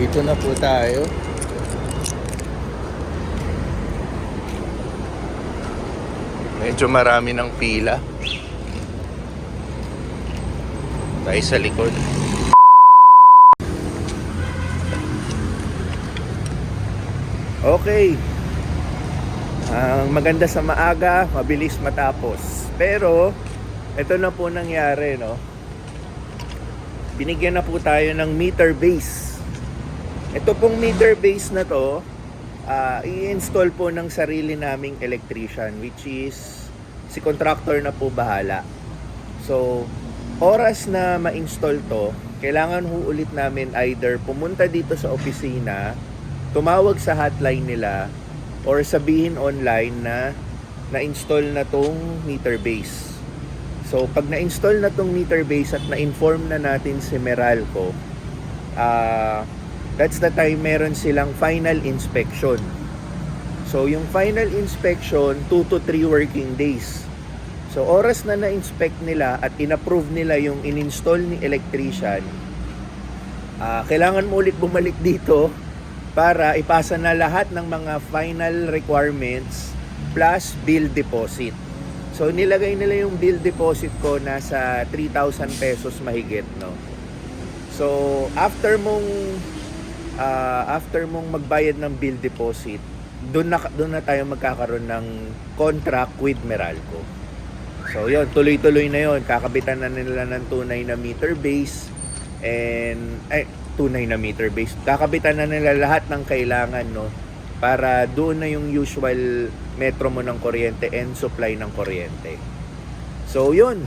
Dito na po tayo. Medyo marami ng pila. Tayo sa likod. Okay. Ang maganda sa maaga, mabilis matapos. Pero, ito na po nangyari, no? Binigyan na po tayo ng meter base. Ito pong meter base na to, ah, i-install po ng sarili naming electrician, which is si contractor na po bahala. So, oras na ma-install to, kailangan ho ulit namin either pumunta dito sa opisina, tumawag sa hotline nila, or sabihin online na na-install na tong meter base. So, pag na-install na tong meter base at na-inform na natin si Meralco, ah that's the time meron silang final inspection. So, yung final inspection, 2 to 3 working days. So, oras na na-inspect nila at in-approve nila yung in-install ni electrician, ah kailangan mo ulit bumalik dito para ipasa na lahat ng mga final requirements plus bill deposit. So nilagay nila yung bill deposit ko nasa 3,000 pesos mahigit, no. So after mong ah, after mong magbayad ng bill deposit, doon na doon na tayo magkakaroon ng contract with Meralco. So yun, tuloy-tuloy na yun. Kakabitan na nila ng tunay na meter base and ay tunay na meter base. Kakabitan na nila lahat ng kailangan no para doon na yung usual metro mo ng kuryente and supply ng kuryente. So yun.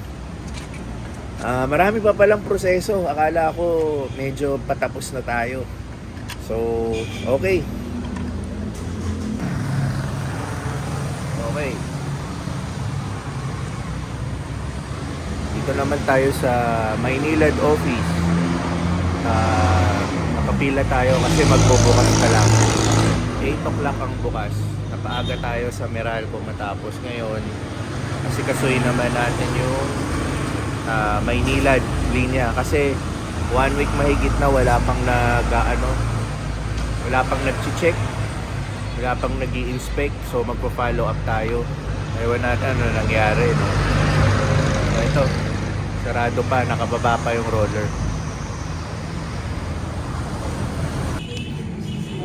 Ah, marami pa palang proseso. Akala ko medyo patapos na tayo. So, okay. Okay. Dito naman tayo sa Maynilad office. Ah, nakapila tayo kasi magbubukas pa lang. 8 o'clock ang bukas. Napaaga tayo sa Meralco matapos ngayon. Kasi kasuyin naman natin yung ah, Maynilad linya. Kasi one week mahigit na wala pang nag ano, wala pang nag-check. Wala pang nag inspect So magpo-follow up tayo. Ewan natin ano nangyari. No? So, ito, sarado pa, nakababa pa yung roller.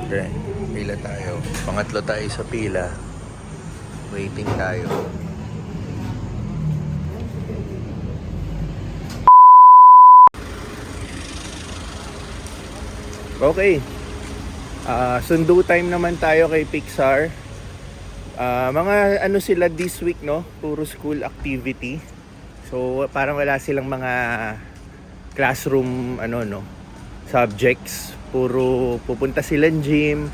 Okay, pila tayo. Pangatlo tayo sa pila. Waiting tayo. Okay. Ah, sundo time naman tayo kay Pixar. Ah, mga ano sila this week no? Puro school activity. So parang wala silang mga classroom ano no subjects. Puro pupunta silang gym,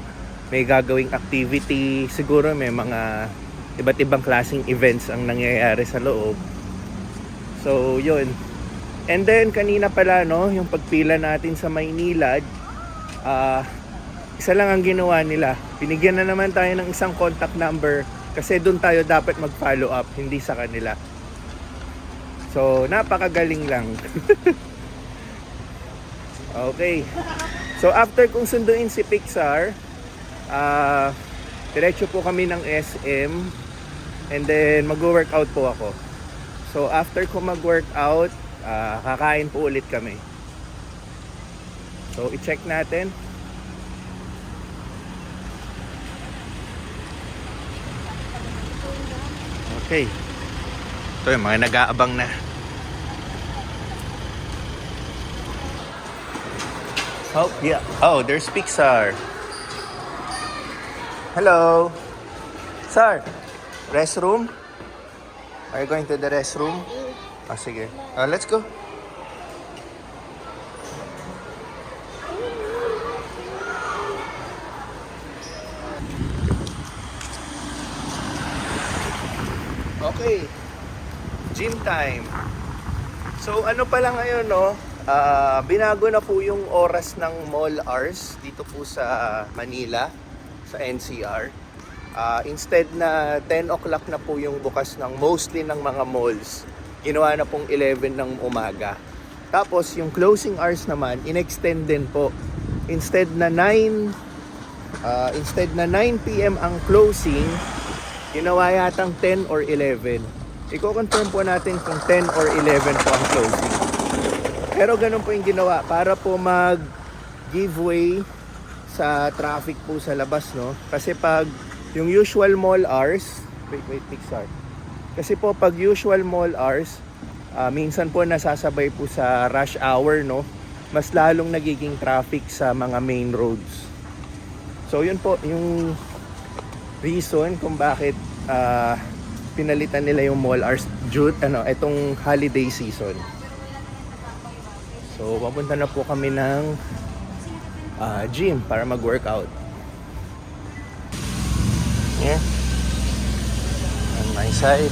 may gagawing activity, siguro may mga iba't ibang klaseng events ang nangyayari sa loob. So, yun. And then kanina pala no, yung pagpila natin sa Maynilad, ah isa lang ang ginawa nila. Binigyan na naman tayo ng isang contact number kasi doon tayo dapat mag-follow up, hindi sa kanila. So, napakagaling lang. okay. So, after kong sunduin si Pixar, ah diretso po kami ng SM and then mag-workout po ako. So, after ko mag-workout, ah, kakain po ulit kami. So, i-check natin. Okay. Ito yung mga nag-aabang na. Oh, yeah. Oh, there's Pixar. Hello. Sir, restroom? Are you going to the restroom? Ah, sige. Ah, let's go. Okay. Gym time. So ano pala ngayon no? Ah, binago na po yung oras ng mall hours dito po sa Manila sa NCR. Ah, instead na 10 o'clock na po yung bukas ng mostly ng mga malls, ginawa na pong 11 ng umaga. Tapos yung closing hours naman, in-extend din po instead na 9 ah, instead na 9 PM ang closing, ginawa yatang 10 or 11. Iko-confirm po natin kung 10 or 11 po ang closing. Pero ganun po yung ginawa para po mag giveaway sa traffic po sa labas, no? Kasi pag yung usual mall hours, wait, wait, Pixar. Kasi po pag usual mall hours, ah, minsan po nasasabay po sa rush hour, no? Mas lalong nagiging traffic sa mga main roads. So yun po yung reason kung bakit ah, pinalitan nila yung mall hours due ano itong holiday season. So papunta na po kami ng ah, gym para mag-workout. Yeah. On my side.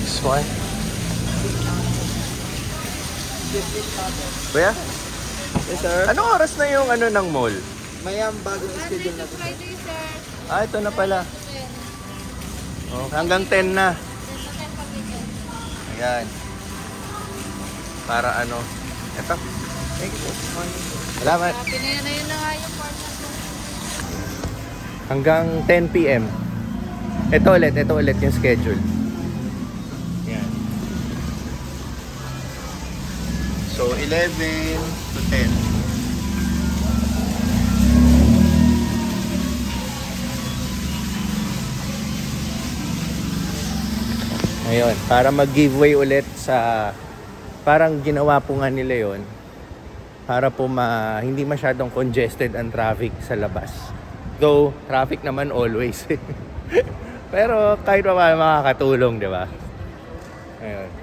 This one. Kuya? Yes, sir. Anong oras na yung ano ng mall? Mayam bagong schedule Monday to. Friday, sir. Ah, ito na pala. 10. Oh, hanggang 10 na. 10 to 10 pag weekend. Ayan. Para ano. Ito. Thank you. Salamat. Ah, pinaya na na nga yung part na to. Hanggang 10 p.m. Ito ulit, ito ulit yung schedule. 11 to 10. Ayun, para mag-giveaway ulit sa parang ginawa po nga nila yon para po ma, hindi masyadong congested ang traffic sa labas. Though, traffic naman always. Pero kahit pa makakatulong, di ba? Ayun.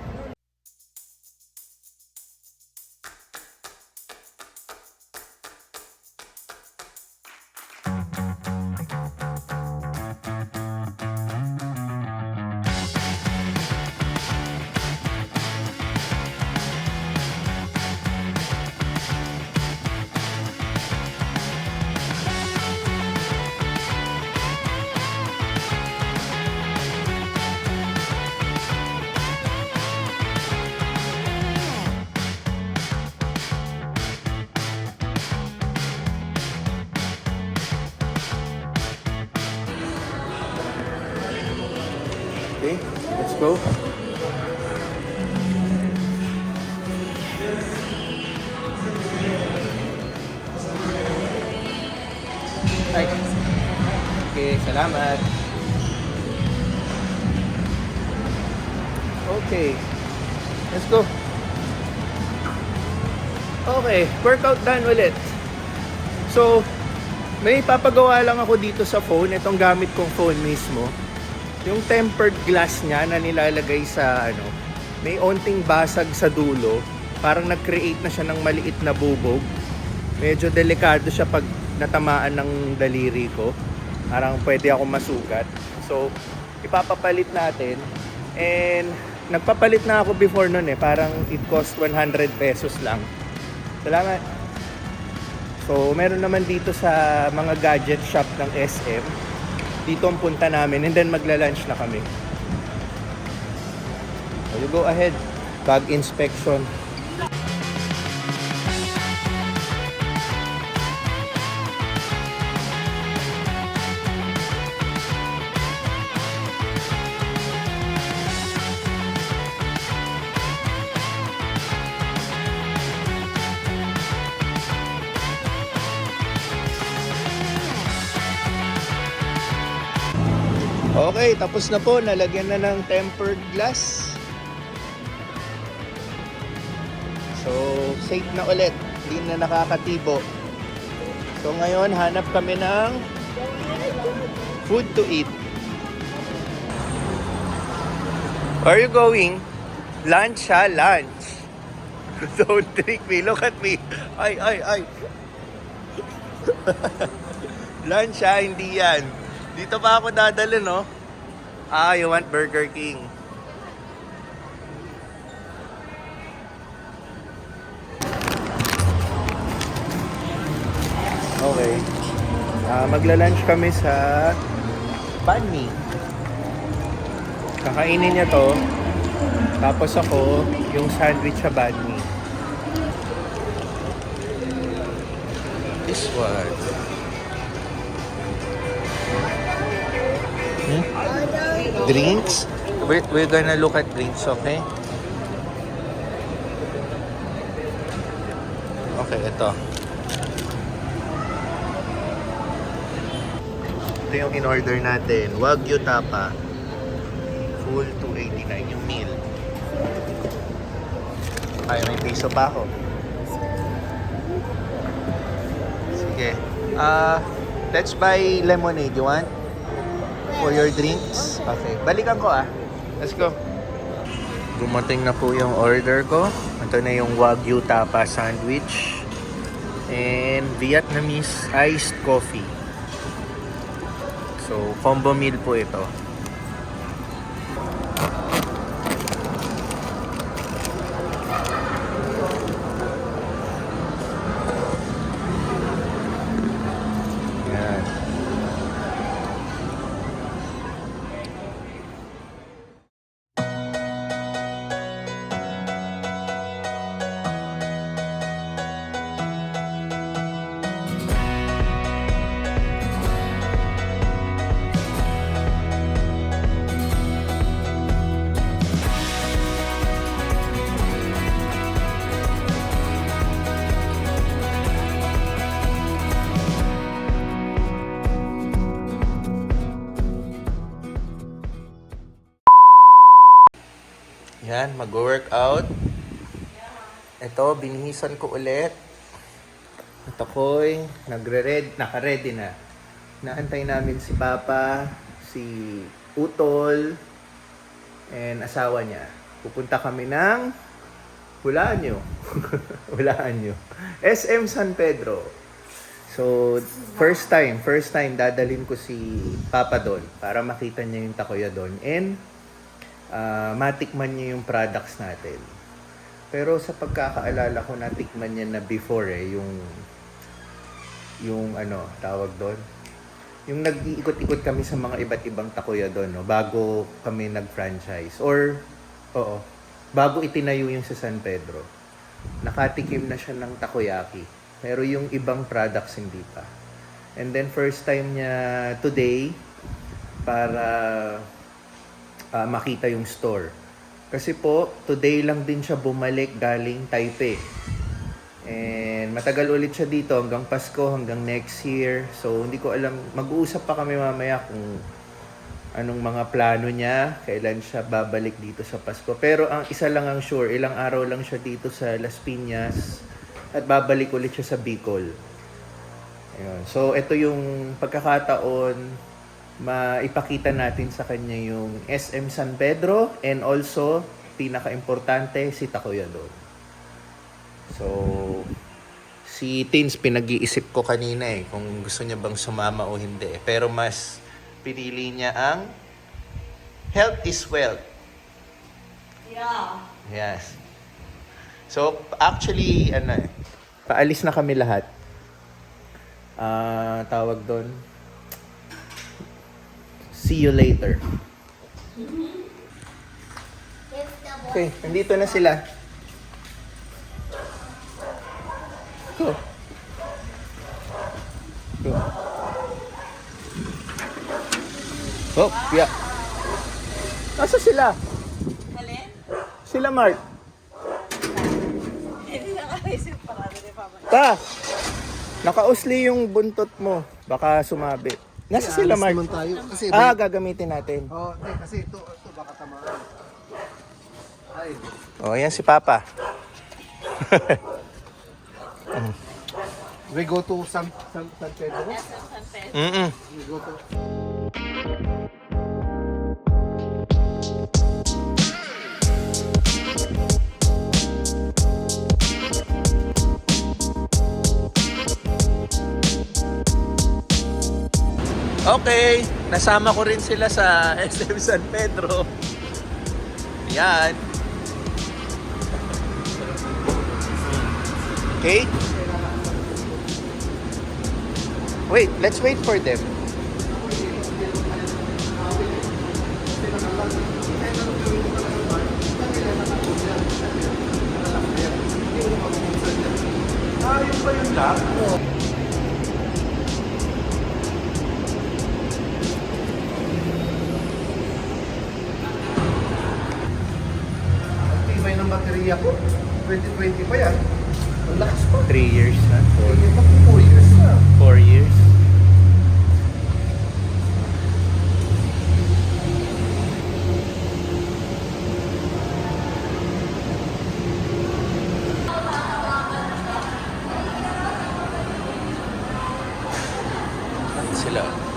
Go. Ay. Okay, salamat. Okay. Let's go. Okay, workout done ulit. So, may papagawa lang ako dito sa phone. Itong gamit kong phone mismo. Yung tempered glass niya na nilalagay sa ano, may onting basag sa dulo. Parang nag-create na siya ng maliit na bubog. Medyo delikado siya pag natamaan ng daliri ko. Parang pwede ako masugat. So, ipapapalit natin. And nagpapalit na ako before nun eh. Parang it cost 100 pesos lang. Salamat. So, meron naman dito sa mga gadget shop ng SM. Dito ang punta namin and then magla-lunch na kami. So, you go ahead. Bag inspection. Okay, tapos na po. Nalagyan na ng tempered glass. So, safe na ulit. Hindi na nakakatibo. So, ngayon, hanap kami ng food to eat. Where are you going? Lunch ha? Lunch. Don't trick me. Look at me. Ay, ay, ay. Lunch ha? Hindi yan. Dito pa ako dadali, no? Ah, you want Burger King. Okay. Ah, magla-lunch kami sa Banh Mi. Kakainin niya to. Tapos ako, yung sandwich sa banh mi. This one. Drinks? We're, we're gonna look at drinks, okay? Okay, ito. Ito yung in-order natin. Wagyu tapa. Full 289 yung meal. Ay, may piso pa ako. Sige. Ah, let's buy lemonade. You want? For your drinks? Okay. Balikan ko ah. Let's go. Dumating na po yung order ko. Ito na yung Wagyu Tapa Sandwich. And Vietnamese iced coffee. So, combo meal po ito. Mag-workout. Ito, binihisan ko ulit. At ako'y nagre-red, naka-ready na. Naantay namin si Papa, si Utol, and asawa niya. Pupunta kami ng Hulaan nyo. Hulaan nyo. SM San Pedro. So, first time, first time dadalhin ko si Papa doon para makita niya yung takoya doon. And ah, matikman niya yung products natin. Pero sa pagkakaalala ko, natikman niya na before eh, yung yung ano, tawag doon. Yung nag-iikot-ikot kami sa mga iba't ibang takoya doon, no, bago kami nag-franchise. Or, oo, bago itinayo yung sa San Pedro. Nakatikim na siya ng takoyaki. Pero yung ibang products hindi pa. And then first time niya today para ah, makita yung store. Kasi po, today lang din siya bumalik galing Taipei. And matagal ulit siya dito hanggang Pasko, hanggang next year. So, hindi ko alam. Mag-uusap pa kami mamaya kung anong mga plano niya, kailan siya babalik dito sa Pasko. Pero ang isa lang ang sure, ilang araw lang siya dito sa Las Piñas at babalik ulit siya sa Bicol. Ayun. So, ito yung pagkakataon maipakita natin sa kanya yung SM San Pedro and also, pinaka-importante, si Takoya doon. So, si Tins pinag-iisip ko kanina eh kung gusto niya bang sumama o hindi. Pero mas pinili niya ang health is wealth. Yeah. Yes. So, actually, ano eh, paalis na kami lahat. Ah, tawag doon. See you later. Okay, nandito na sila. Go. Go. Oh, yeah. Nasa sila? Alin? Sila Mark. Hindi na kaisip pa Papa. Ta! Nakausli yung buntot mo. Baka sumabi. Nasa sila, Mark? naman tayo. Kasi, Ah, gagamitin natin. oh, hindi, kasi ito, ito baka tamaan. Ay, Oh, yan si Papa. we go to San, San, San Pedro. San Pedro. Mm-mm. We go to... Okay, nasama ko rin sila sa SM San Pedro. Yan. Okay? Wait, let's wait for them. Ah, yun pa yun lang? Baterya ko. 2020 pa yan. Ang lakas pa. 3 years na. Hindi pa 4 years na. 4 years. Sila.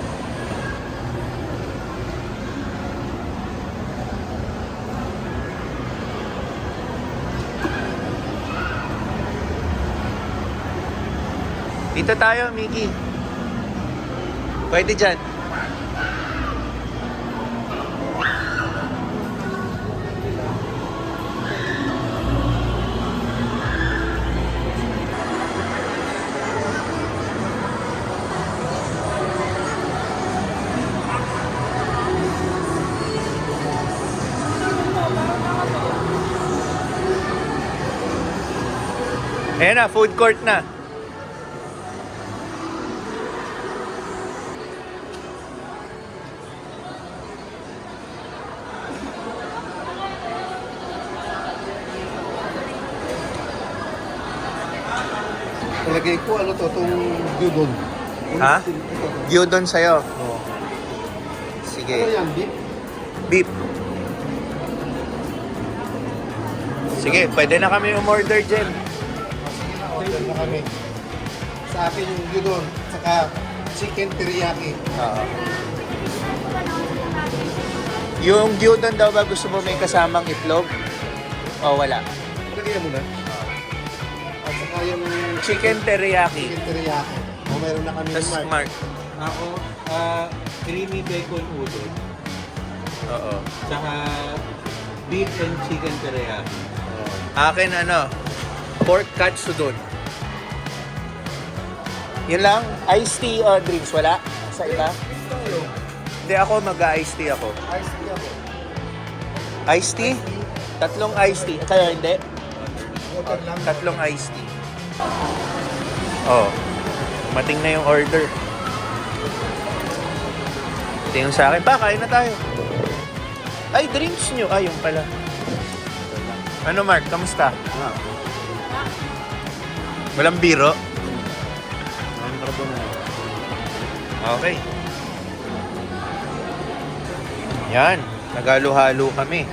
Dito tayo, Miki. Pwede dyan. Ayan na, food court na. Talagay ko ano to, itong gyudon. Ha? Gyudon sa'yo. Ano Sige. yan, beef? Beef. Sige, pwede na kami umorder dyan. Order na kami. Sa akin yung gyudon, saka chicken teriyaki. Oo. Yung gyudon daw ba gusto mo may kasamang itlog? O wala? Lagyan mo na. Chicken teriyaki. chicken teriyaki. O meron na kami Tapos ng mark. mark. Ako, ah, creamy bacon udon, Oo. tsaka beef and chicken teriyaki. Akin ano, pork katsudon. Yun lang? Iced tea o drinks? Wala? Sa iba? Hindi ako mag-iced tea ako. Ice tea ako. Iced tea? Tatlong iced tea. Kaya hindi? Water lang. Tatlong iced tea. Oh. Mating na yung order. Ito yung sa akin. Pa, kain na tayo. Ay, drinks nyo. Ay, yung pala. Ano, Mark? Kamusta? Ah. Walang biro? Okay. Yan. Nagalo-halo kami.